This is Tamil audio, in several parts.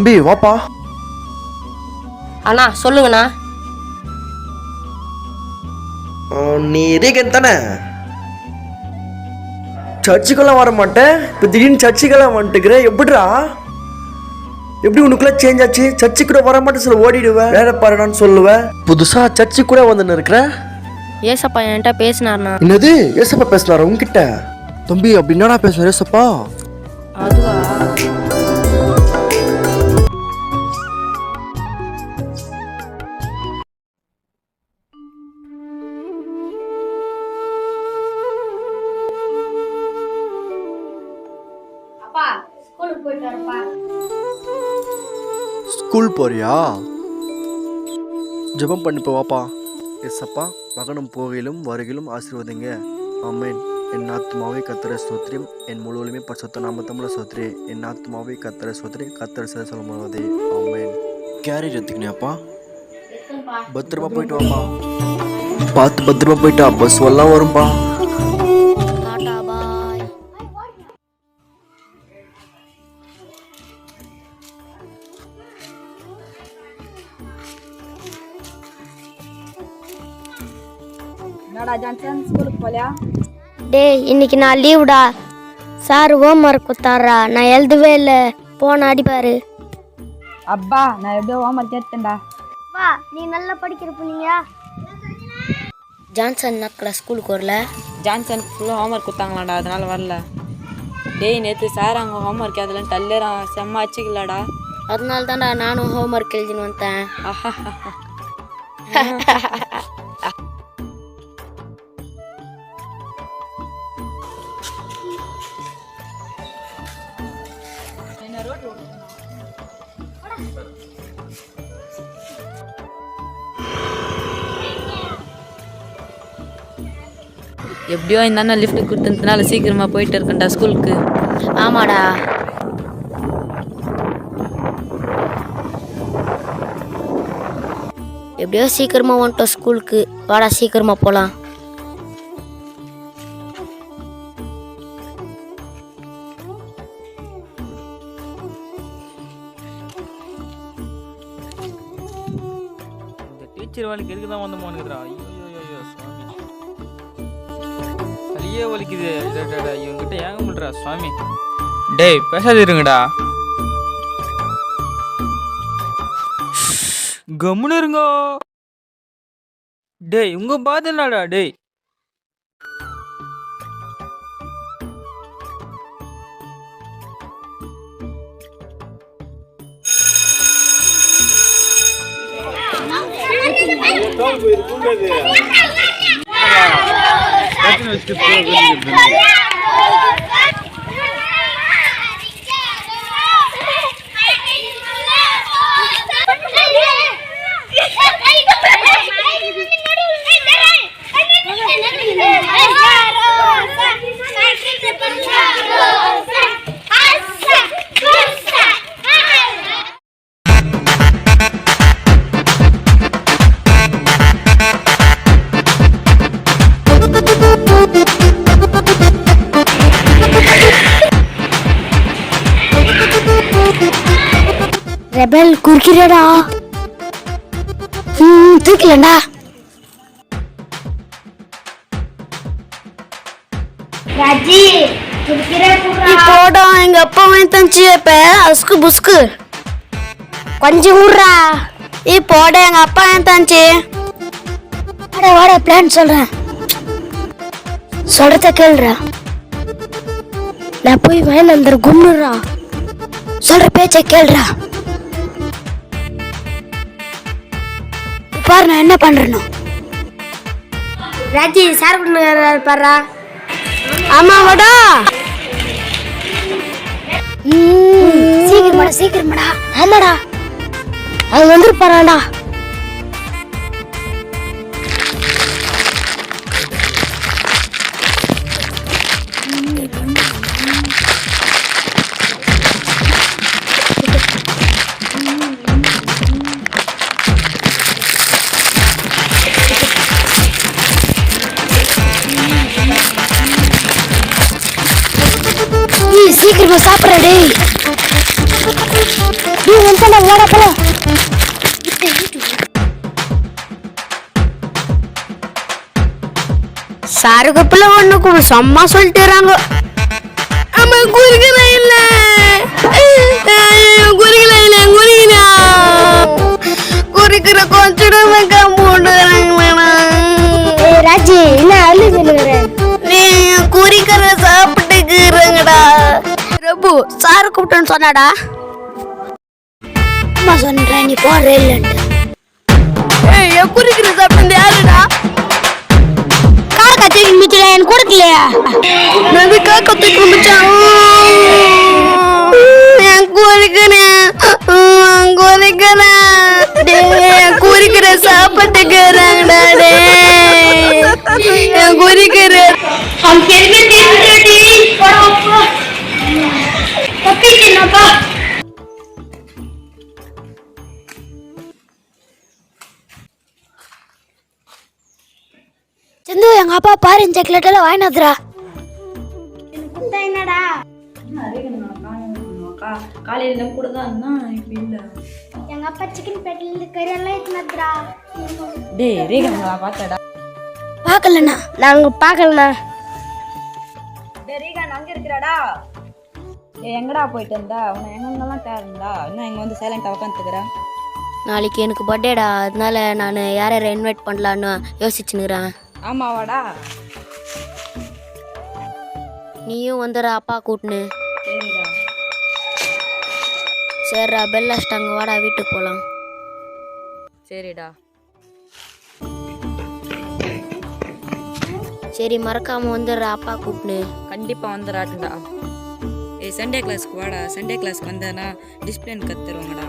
தம்பி வாப்பா. அண்ணா சொல்லுங்கண்ணா. நீ ரீகன் தானே? சர்ச்சுக்கெல்லாம் வர மாட்டேன். இப்போ திடீர்னு சர்ச்சுக்கெல்லாம் வந்துட்டுக்கிற. எப்படிடா? எப்படி உனக்குள்ள சேஞ்ச் ஆச்சு? சர்ச்சு கூட வர மாட்டேன் சொல்ல ஓடிடுவேன் வேற பாருடான்னு சொல்லுவேன் புதுசா சர்ச்சு கூட வந்துன்னு இருக்கிற? ஏசப்பா என்கிட்ட பேசினார்ண்ணா. என்னது? ஏசப்பா பேசுனாரா உங்ககிட்ட தம்பி அப்படி என்னடா பேசுற? ஏசப்பா. அதுவா? ஸ்கூல் போறியா? ஜெபம் பண்ணிப்போ வாப்பா. எஸ்அப்பா மகனும் போகையிலும் வருகையிலும் ஆசீர்வதிங்க. ஆமென். என் ஆத்மாவை கத்தர சோத்ரியம் என் முழுவதுமே பரிசுத்த நாமத்தமுள்ள சோத்ரி என் ஆத்மாவை கத்தர சோத்ரி கத்தர சொல்லமாவதே ஆமென். கேரேஜ் எடுத்துக்கினியாப்பா? பத்திரமா போயிட்டு வாப்பா. பார்த்து பத்திரமா போயிட்டா. பஸ் எல்லாம் வரும்பா. ஸ்கூலுக்கு போலியா டேய் இன்னைக்கு நான் லீவுடா சார் ஹோம் ஒர்க் கொடுத்தாரா நான் எழுதவே இல்லை. போன அடிப்பாரு அப்பா நான் எப்படியோ ஹோம்ஒர்க் எடுத்தேன்டா. வா நீ நல்லா படிக்கிற புள்ளியா? ஜான்சன் நக்கில் ஸ்கூலுக்கு வரல? ஜான்சன் ஃபுல்லாக ஹோம்ஒர்க் கொடுத்தாங்களாடா. அதனால வரல. டேய் நேற்று சார் அங்கே ஹோம்ஒர்க் அதில் டல்லேறான் செம்ம அச்சுக்கலடா. அதனால தான்டா நானும் ஹோம் ஒர்க் எழுதின்னு வந்தேன். எப்படியோ இந்த அண்ணன் லிஃப்ட் கொடுத்ததுனால சீக்கிரமாக போயிட்டு இருக்கேன்டா ஸ்கூலுக்கு ஆமாடா. எப்படியோ சீக்கிரமா வந்துட்டோம் ஸ்கூலுக்கு வாடா சீக்கிரமா போலாம். டீச்சர் வேலைக்கு எதுக்கு தான் வந்து தலையே வலிக்குது இவங்கிட்ட ஏங்க முடிறா சுவாமி? டேய் பேசாது இருங்கடா. கம்முன்னு இருங்கோ. டேய் உங்க பாத்துனாடா டேய்? குறுக்கிறடா ம் தூக்கலண்டா. ராஜி இப்போடா எங்க அப்பா வாங்கி தந்துச்சு இப்ப. அஸ்கு புஸ்கு கொஞ்சம் விட்றா இப்போட எங்க அப்பா வாங்கி தந்துச்சு. வாடா வாடா பிளான் சொல்றேன். சொல்றத கேளுடா. நான் போய் வாங்கி வந்துரு கும்னுறா சொல்ற பேச்ச கேளுடா. பாரு நான் என்ன பண்றேன்னு ராஜி சார் கொண்டு பாரு ஆமா வாடா. சீக்கிரமாடா சீக்கிரமாடா ஆமாடா. அது வந்துருப்பாராடா சீக்கிரமா சாப்பிட்ற டேய். நீ வந்து வாடா போலாம் சாருக்கு பிள்ளை ஒண்ணு சும்மா சொல்லிட்டுறாங்க. ஆமா குறுக்கல இல்ல. குறுக்கல இல்ல குறுக்கினா குறுக்கிற கொஞ்சம் போட்டுக்கிறாங்க ராஜி என்ன சொல்லுகிற நீ குறிக்கிற சாப்பிட்டுக்கிறங்கடா பிரபு சாரு கூப்பிட்டேன்னு சொன்னாடா. அம்மா சொல்றேன் நீ போற இல்லன்ட்டு. ஏய் குறிக்கிற சாப்பிட்டு யாருடா? காக்கா தூக்கி மிச்சல எனக்கு கொடுக்கலையா நான் காக்கா தூக்கி மிச்சான் குறிக்கிறேன் குறிக்கிறேன் குறிக்கிற சாப்பிட்டுக்கிறாங்கடா டே குறிக்கிறேன் சந்து எங்க அப்பா பாரு இந்த சாக்லேட் எல்லாம் வாங்கினாதுரா என்னடா? காலையில கூட தான் இப்போ இல்லை. எங்க அப்பா சிக்கன் பேட்டில கறி எல்லாம் எடுத்துனாதுரா டேய் ரேகா பார்த்தடா பார்க்கலண்ணா. நாங்க பார்க்கலண்ணா. டேய் ரீகான் அங்க இருக்கிறாடா? எங்கடா போயிட்டு இருந்தா உன்னை எங்கெங்கெல்லாம் தேர்ந்தா இன்னும் இங்க வந்து சைலண்டா உட்காந்துக்கிறா நாளைக்கு எனக்கு பர்த்டேடா அதனால நான் யாரை யாரை இன்வைட் பண்ணலான்னு யோசிச்சுனுக்கிறேன் ஆமாவாடா. நீயும் வந்துடுற அப்பா கூட்டுன்னு. சரிடா. சரிடா பெல் அடிச்சிட்டாங்க. வாடா வீட்டுக்கு போகலாம் சரிடா. சரி மறக்காம வந்துடுற அப்பா கூப்பிட்டு கண்டிப்பா வந்துடாட்டுடா சண்டே கிளாஸ்க்கு வாடா. சண்டே கிளாஸ்க்கு வந்தேன்னா டிசிப்ளின் கத்துருவாங்கடா.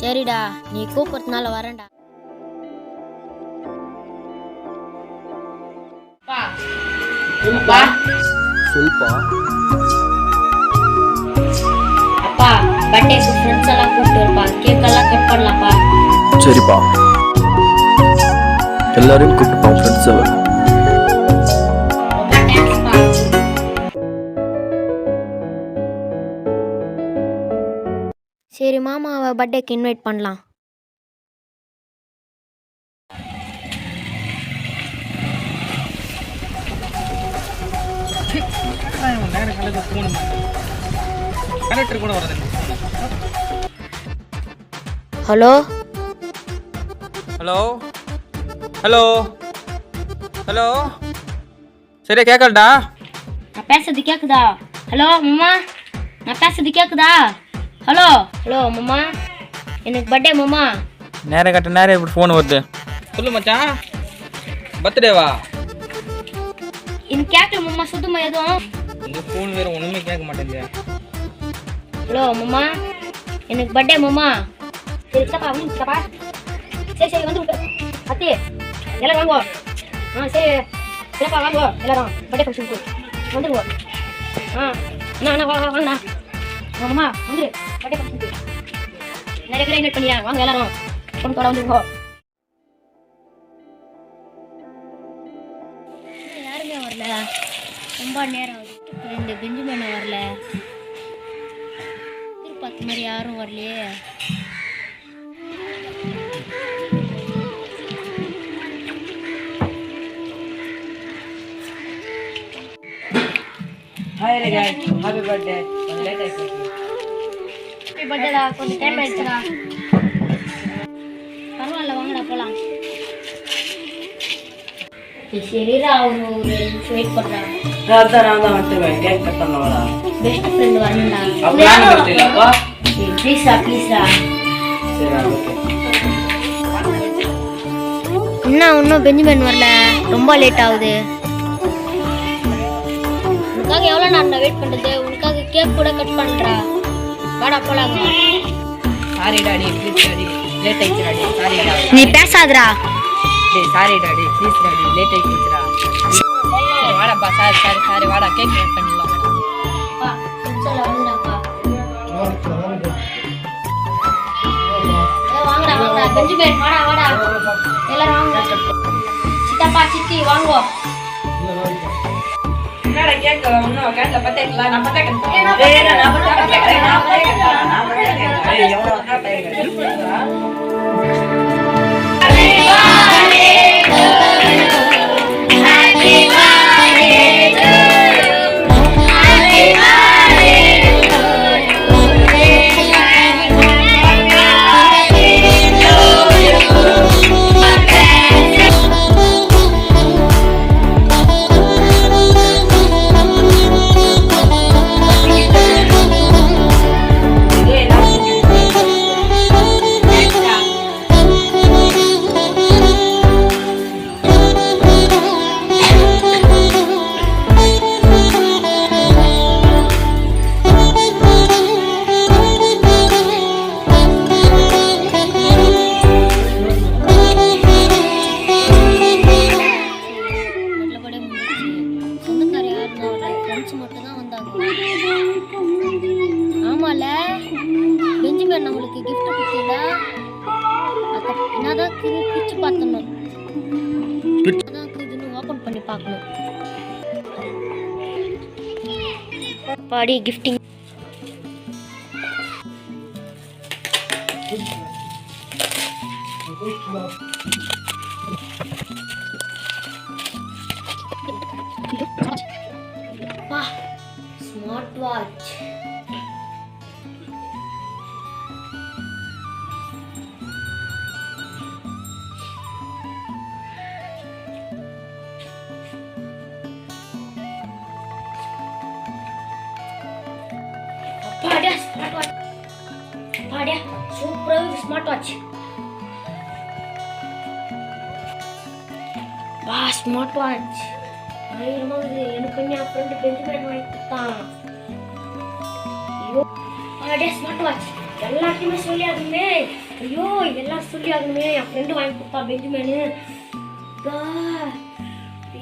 சரிடா நீ கூப்பிட்றதுனால வரேன்டா. சொல்பா அப்பா பர்த்டேக்கு ஃப்ரெண்ட்ஸ் எல்லாம் கூப்பிட்டு இருப்பா கேக் எல்லாம் கட் பண்ணலாம்ப்பா. சரிப்பா. எல்லாரையும் கூப்பிட்டுப்பா ஃப்ரெண்ட்ஸ் ரொம்ப சரி மாமாவை பர்த்டேக்கு இன்வைட் பண்ணலாம். ஹலோ? ஹலோ? ஹலோ? ஹலோ? சரியா கேட்கலடா நான் பேசுறது கேக்குதா? ஹலோ மாமா நான் பேசுறது கேக்குதா? ஹலோ. ஹலோ மாமா. எனக்கு பர்த்டே மாமா. நேரம் கட்ட நேரம் இப்படி ஃபோன் வருது. சொல்லு மச்சான். பர்த்டேவா எனக்கு கேட்கல மாமா. சுத்தமா எதுவும்? இந்த ஃபோன் வேற ஒன்றுமே கேட்க மாட்டேங்குது. ஹலோ மாமா. எனக்கு பர்த்டே மாமா. சரி சித்தப்பா வந்து சித்தப்பா சரி சரி வந்து அத்தி எல்லாரும் வாங்கோ. ஆ சரி. சித்தப்பா வாங்கோ. எல்லாரும் பர்த்டே ஃபங்க்ஷனுக்கு வந்துருங்க. ஆ அண்ணா அண்ணா வா வா, வாங்கண்ணா மாமா ஃபங்க்ஷனுக்கு நிறைய பேர் இன்வைட் பண்ணியா வாங்க எல்லாரும் பொண்ணு வந்துருங்கோ யாருமே வரல ரொம்ப நேரம் ஆகுது இந்த பெஞ்சுமேன வரல எதிர்பார்த்த மாதிரி யாரும் வரலையே ஹாய் ஹாப்பி பர்த்டே லேட் ஆகிடுச்சு ஹாப்பி பர்த்டேடா கொஞ்சம் டைம் ஆயிடுச்சுடா பரவாயில்ல வாங்கடா போலாம். சரிடா அவங்க ஒரு வெயிட் பண்றாங்க அதான் நான் தான் வந்துருவேன் கேக் கட் பண்ணவாடா பெஸ்ட் ஃப்ரெண்ட் வரணும்டா. நான் பர்த்டே இல்லப்பா ப்ளீஸ்டா ப்ளீஸ்டா சரி என்ன இன்னும் பெஞ்சமின் வரல? ரொம்ப லேட் ஆகுது. உனக்காக எவ்வளோ நேரம் வெயிட் பண்ணுறது உனக்காக கேக் கூட கட் பண்ணுறா வாடா போலாங்க sorry daddy please daddy late டா நீ பேசாதடா. டேய் sorry daddy please daddy late சரி வாடாப்பா சாரி சாரி சாரி வாடா கேக் கட் பண்ணிடலாம் அப்பா சொல்ல வந்துடாப்பா வாங்கடா வாங்கடா பெஞ்சமின் வாடா வாடா. எல்லாரும் வாங்க சித்தப்பா சித்தி வாங்கோ என்னடா கேக் இன்னும் கேட்ல பத்தேக்கல நான் பத்தேக்கேன் டேய் நான் பத்தேக்கேன் நான் பத்தேக்கேன் நான் தான் டைம் ஓப்பன் பண்ணி பார்க்கணும் பாடி ஸ்மார்ட் வாட்ச் வா ஸ்மார்ட் வாட்ச் பயங்கரமா இருக்குது எனக்கு என் ஃப்ரெண்டு பெஞ்சு வாங்கி கொடுத்தான். ஐயோ அடே ஸ்மார்ட் வாட்ச் எல்லாத்தையுமே சொல்லி ஆகணுமே ஐயோ இதெல்லாம் சொல்லி ஆகணுமே என் ஃப்ரெண்டு வாங்கி கொடுத்தா பெஞ்சுமேனு அப்பா,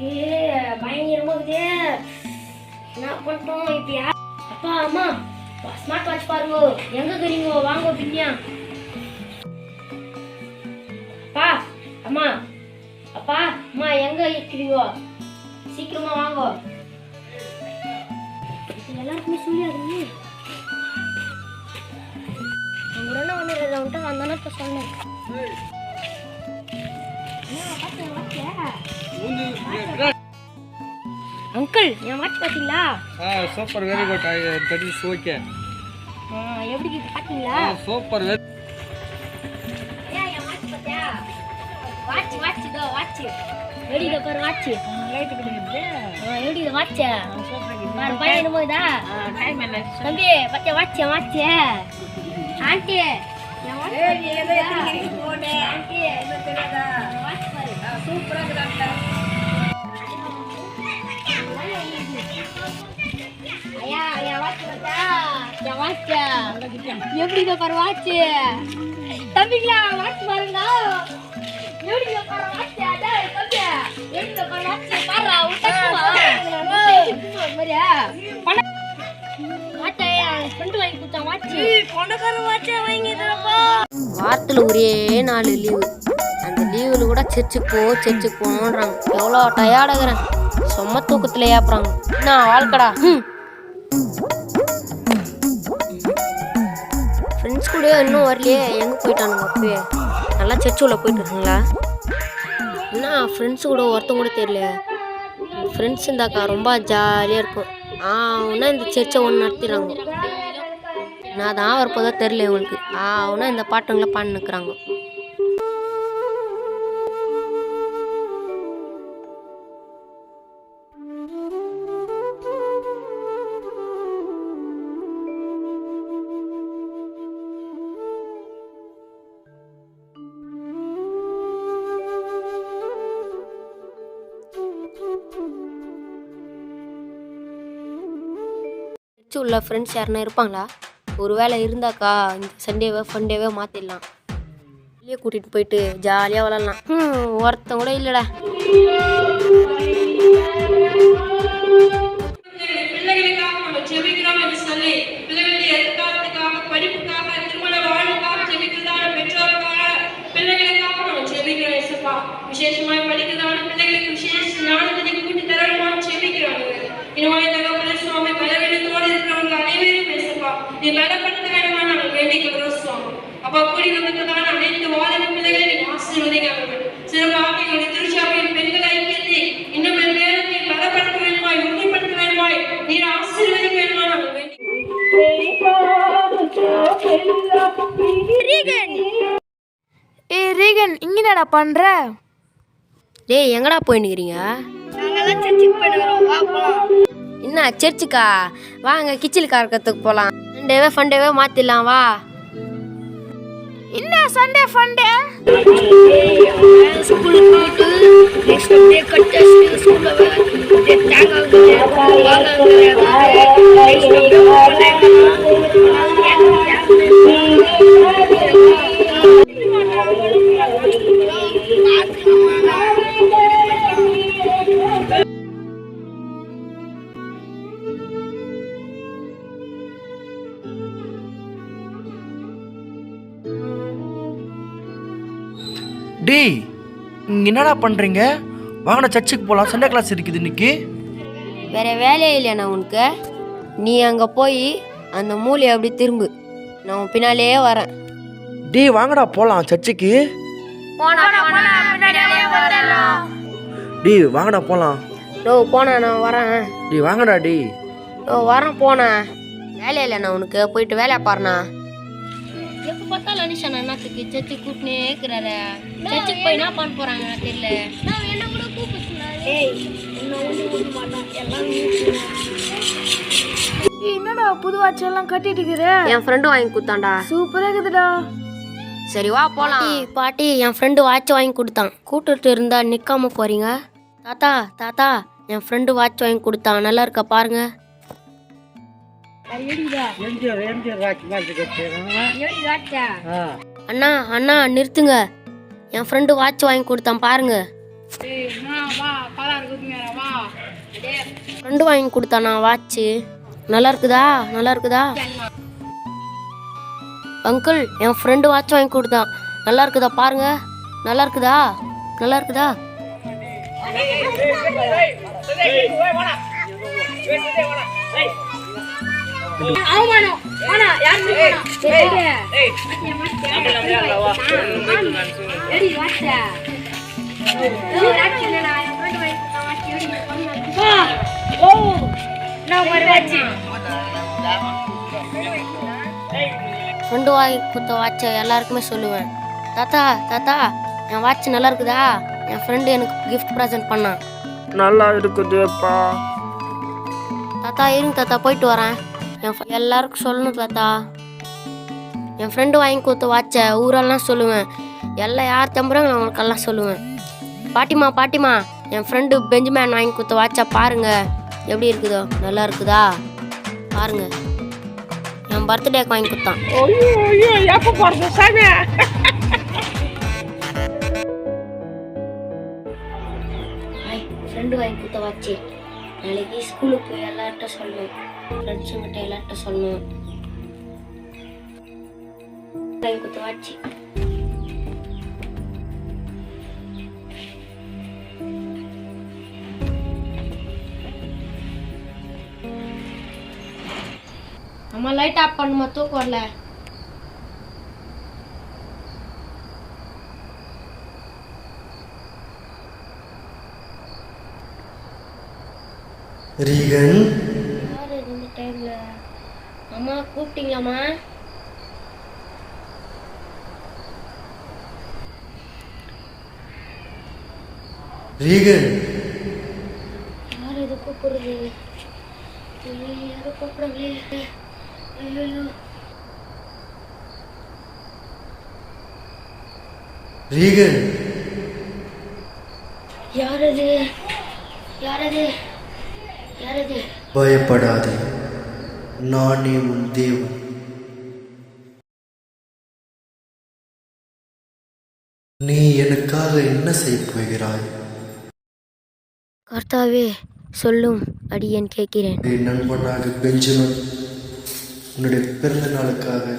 ஏ பயங்கரமா இருக்குது. என்ன பண்ணிட்டோம் இப்போ யார்? அப்பா அம்மா ஸ்மார்ட் வாட்ச் பாருங்க. எங்க இருக்கிறீங்க? வாங்க பின்னியா. எங்க இருக்கிறீங்க சீக்கிரமா வாங்க. இது எல்லாருக்குமே சொல்லியாதுங்க உடனே ஒன்று ரெண்டு வந்துட்டு வந்தானே இப்போ சொன்னேன். அங்கிள் என் வாட்ச் பார்த்தீங்களா? Super very good that is okay ஆ, எப்படி பார்த்தீங்களா? சூப்பர் வெரி ஏன் என் வாட்ச் பார்த்தியா வாட்ச் வாட்ச் இதோ வாட்ச் எப்படி இதை பாரு வாட்ச் தம்பி ஆண்டி. எப்படி பாரு தம்பிங்களா வாட்ச் பாருங்க. எப்படி பாரு வாரத்தில் ஒரே நாலு லீவு அந்த லீவில் கூட சர்ச்சுக்கு போ சர்ச்சுக்கு போன்றாங்க. எவ்வளோ டயர்டாகிறேன் சும்மா தூக்கத்தில் ஏப்புறாங்க. நான் வாழ்க்கடா. ஃப்ரெண்ட்ஸ் கூட இன்னும் வரலையே. எங்கே போயிட்டானுங்க அப்பவே நல்லா சர்ச்சு உள்ள போயிட்டு என்ன ஃப்ரெண்ட்ஸு கூட ஒருத்தங்க கூட தெரியல ஃப்ரெண்ட்ஸ் இருந்தாக்கா ரொம்ப ஜாலியாக இருக்கும். ஆவுனா இந்த சர்ச்சை ஒன்று நடத்திடுறாங்க. நான் தான் வரப்போதான் தெரில இவங்களுக்கு ஆவுனா இந்த பாட்டுங்களை பாடினுக்குறாங்க உள்ள ஃப்ரெண்ட்ஸ் யாருன்னா இருப்பாங்களா? ஒரு வேளை இருந்தாக்கா இந்த சண்டேவை ஃபண்டேவே மாற்றிடலாம் வெளியே கூட்டிகிட்டு போயிட்டு ஜாலியாக விளாட்லாம் ம் ஒருத்தன் கூட இல்லைடா. டேய் எங்கடா போயின்னுக்கிறீங்க? என்ன சர்ச்சுக்கா வாங்க கிச்சில் கறக்கிறதுக்கு போகலாம் சண்டேவே ஃபண்டேவே மாற்றிடலாம் வா என்ன சண்டே ஃபண்டே ஸ்கூலுக்கு போயிட்டு நெக்ஸ்ட் டே கட் ஸ்கூலில் டேய் இங்க என்னடா பண்றீங்க? வாங்கடா சர்ச்சுக்கு போலாம். சண்டே கிளாஸ் இருக்குது இன்னைக்கு. வேற வேலையே இல்லையாண்ணா உனக்கு? நீ அங்கே போய் அந்த மூலையை அப்படி திரும்பு. நான் உன் பின்னாலேயே வரேன். டேய் வாங்கடா போலாம் சர்ச்சுக்கு. டேய் வாங்கடா போலாம். நோ போனா நான் வரேன். டேய் வாங்கடா டேய். நோ வரேன் போனேன் வேலையே இல்லைண்ணா உனக்கு? போயிட்டு வேலையை பாருண்ணா. பார்த்தாலும் அனிஷா அண்ணாத்துக்கு சர்ச்சு கூட்டினே இருக்கிறாரு. சர்ச்சுக்கு போய் என்ன பண்ண போறாங்க தெரியல. என்ன கூட என்னடா புது வாட்ச் எல்லாம் கட்டிட்டு இருக்கிற? என் ஃப்ரெண்டு வாங்கி கொடுத்தான்டா. சூப்பரா இருக்குதுடா. சரி வா போலாம். பாட்டி என் ஃப்ரெண்டு வாட்ச் வாங்கி கொடுத்தான். கூட்டுட்டு இருந்தா நிக்காம போறீங்க? தாத்தா தாத்தா என் ஃப்ரெண்டு வாட்ச் வாங்கி கொடுத்தான். நல்லா இருக்கா பாருங்க. அண்ணா அண்ணா நிறுத்துங்க என் ஃப்ரெண்டு வாட்ச் வாங்கி கொடுத்தான் பாருங்க ஃப்ரெண்டு வாங்கி கொடுத்தானா வாட்ச் நல்லா இருக்குதா நல்லா இருக்குதா அங்கிள் என் ஃப்ரெண்டு வாட்ச் வாங்கி கொடுத்தான் நல்லா இருக்குதா பாருங்க நல்லா இருக்குதா நல்லா இருக்குதா ஃப்ரெண்டு வாங்கி கொடுத்த வாட்சை எல்லாருக்குமே சொல்லுவேன். தாத்தா தாத்தா என் வாட்ச் நல்லா இருக்குதா? என் ஃப்ரெண்டு எனக்கு கிஃப்ட் ப்ரெசென்ட் பண்ணான். நல்லா இருக்குதுப்பா. தாத்தா இருங்க தாத்தா போயிட்டு வரேன். என் எல்லாருக்கும் சொல்லணும் தாத்தா. என் ஃப்ரெண்டு வாங்கி கொடுத்த வாட்சை ஊரெல்லாம் சொல்லுவேன். எல்லாம் யார் தம்புறாங்க அவங்களுக்கெல்லாம் சொல்லுவேன். பாட்டிமா பாட்டிமா என் ஃப்ரெண்டு பெஞ்சமேன் வாங்கி கொடுத்த வாட்சை பாருங்க. எப்படி இருக்குதோ? நல்லா இருக்குதா? பாருங்க. என் பர்த்டேக்கு வாங்கி கொடுத்தான். ஃப்ரெண்டு வாங்கி கொடுத்த வாட்சி நாளைக்கு ஸ்கூலுக்கு போய் எல்லார்கிட்ட சொல்லணும். ஃப்ரெண்ட்ஸுங்கிட்ட எல்லார்கிட்ட சொல்லணும். வாங்கி கொடுத்த அம்மா லைட் ஆஃப் பண்ணுமா தூக்கம் வரல. ரீகன். டைமில் அம்மா கூப்பிட்டீங்களாம்மா? ரீகன். யார் இது கூப்பிடுறது? யாரும் கூப்பிடலையே ஐயோ ரீகன். யார் அது? யார் அது? பயப்படாதே. நானே உன் தேவன். நீ எனக்காக என்ன செய்ய போகிறாய்? கர்த்தாவே சொல்லும் அடியேன் கேட்கிறேன். என் நண்பனாக பெஞ்சமின் உன்னுடைய பிறந்த நாளுக்காக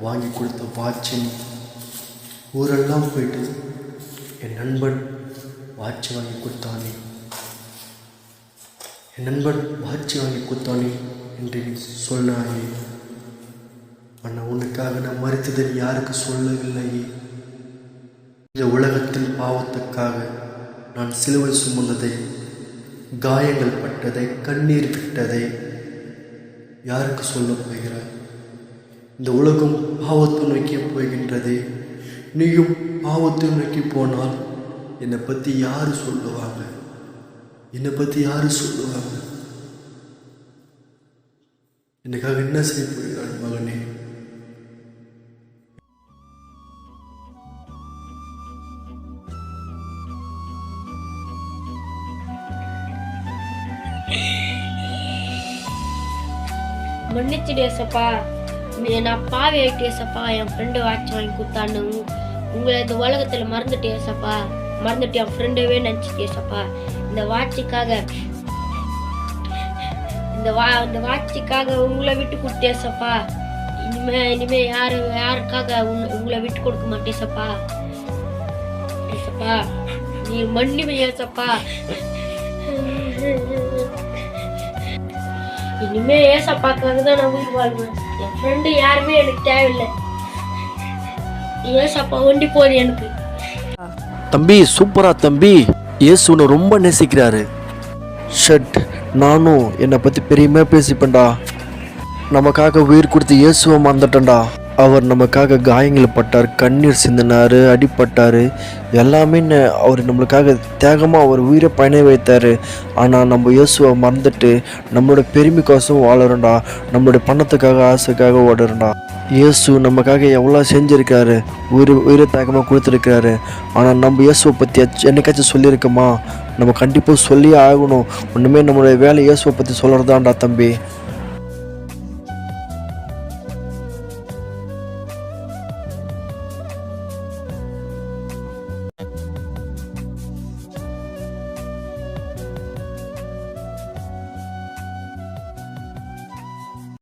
வாங்கி கொடுத்த வாட்சை ஊரெல்லாம் போயிட்டு என் நண்பன் வாட்ச் வாங்கி கொடுத்தானே. என் நண்பன் வாட்ச் வாங்கி கொடுத்தானே என்று நீ சொன்னாயே. ஆனால் உனக்காக நான் மறுத்ததை யாருக்கு சொல்லவில்லையே? இந்த உலகத்தில் பாவத்துக்காக நான் சிலுவை சுமந்ததை காயங்கள் பட்டதை கண்ணீர் விட்டதை யாருக்கு சொல்ல போகிறாய்? இந்த உலகம் பாவத்தை நோக்கி போகின்றதே. நீயும் பாவத்தை நோக்கி போனால் என்னை பற்றி யார் சொல்லுவாங்க? என்னை பற்றி யார் சொல்லுவாங்க எனக்காக என்ன செய்ய போகிறாய் மகனே? மன்னிச்சிடு ஏசப்பா நான் பாவி ஆயிட்டு ஏசப்பா என் ஃப்ரெண்டு வாட்ச் வாங்கி கொடுத்தான்னு உங்களை இந்த உலகத்தில் மறந்துட்டு ஏசப்பா மறந்துட்டு என் ஃப்ரெண்டவே நினச்சிட்டு ஏசப்பா இந்த வாட்சுக்காக இந்த வா இந்த வாட்சுக்காக உங்களை விட்டு கொடுத்தேன் ஏசப்பா இனிமே இனிமே யாரு யாருக்காக உங்களை விட்டு கொடுக்க மாட்டேன் சப்பா. ஏசப்பா நீ மன்னிமையா ஏசப்பா இனிமே ஏசப்பாக்காக தான் நான் உயிர் வாழ்வேன். என் ஃப்ரெண்டு யாருமே எனக்கு தேவையில்லை. ஏசப்பா ஒண்டி போகுது எனக்கு. தம்பி சூப்பரா தம்பி. இயேசு உன்னை ரொம்ப நேசிக்கிறாரு. ஷட் நானும் என்னை பற்றி பெரியமையாக பேசிப்பேன்டா. நமக்காக உயிர் கொடுத்து இயேசுவை மறந்துட்டேன்டா. அவர் நமக்காக காயங்கள் பட்டார் கண்ணீர் சிந்தினார் அடிப்பட்டார். எல்லாமே அவர் நம்மளுக்காக தியாகமாக அவர் உயிரை பயண வைத்தார். ஆனால் நம்ம இயேசுவை மறந்துட்டு நம்மளோட பெருமைக்கோசம் வாழறோம்டா. நம்மளோட பணத்துக்காக ஆசைக்காக ஓடுறோம்டா. இயேசு நமக்காக எவ்வளோ செஞ்சுருக்காரு? உயிர் உயிரை தியாகமாக கொடுத்துருக்காரு. ஆனால் நம்ம இயேசுவை பற்றி என்னைக்காச்சும் சொல்லியிருக்கோமா? நம்ம கண்டிப்பாக சொல்லியே ஆகணும். ஒன்றுமே நம்மளுடைய வேலை இயேசுவை பற்றி சொல்கிறதாண்டா தம்பி.